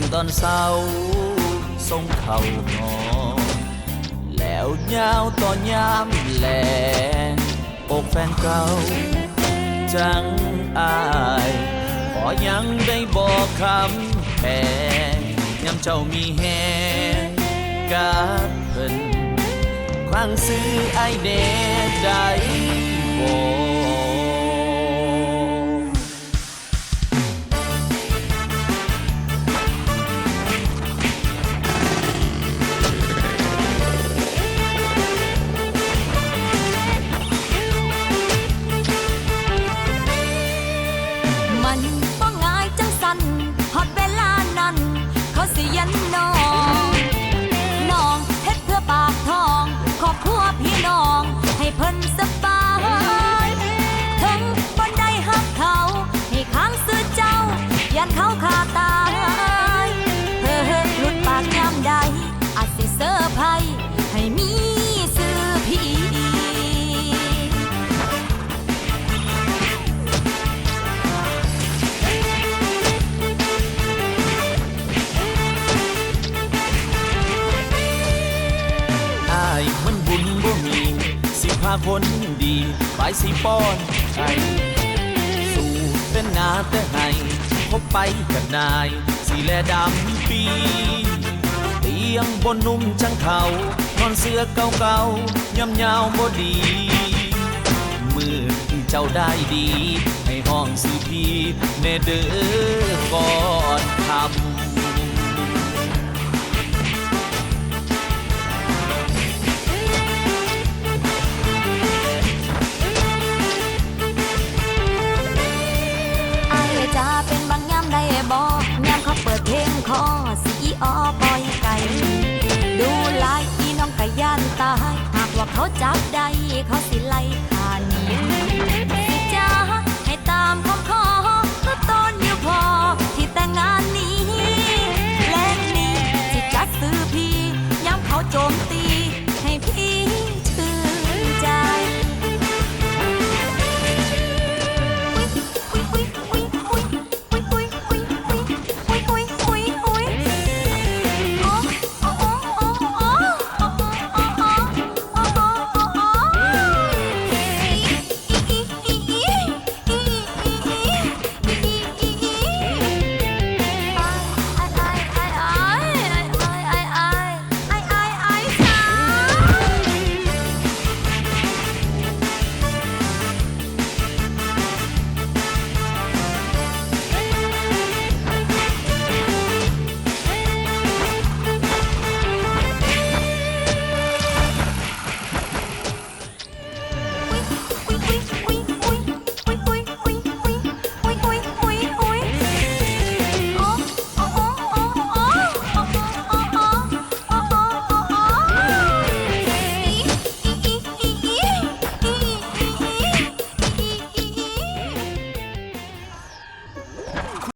งตอนเศร้าส่งเข่านอแล้วยาวตอนยามแลงอกแฟนเก่า จังอายขอยังได้บอกคำแพงยามเจ้ามีแหงกับเพิ่นครั้งซื้อไอเดได้บอก สิยันน้องน้องเฮ็ดเพื่อปากท้อง ขอบครัวพี่น้อง ให้เพิ่นสายมันบุญบ่มี สิพาคนดีไปสิป้อนไอสู่เป็นนาแต่ให้พบไปกับนาย สีแลดำปี เตียงบนนุ่มจังเขานอนเสื้อเก่าๆยำยาวบ่ดีมือเจ้าได้ดี ให้ห้องสิพี่เนเด้อก่อนคำ เพลงคอสีอ้อปอยไก่ ดูลายพี่น้องกะย่านตาย หากว่าเขาจับได้เขาสิไล่ขานีสิจ้าให้ตามคำขอก็ตอนอยู่พอที่แต่งงานนี้ แลงนี้สิจัดซื้อพี่ย้ำเขาโจมตี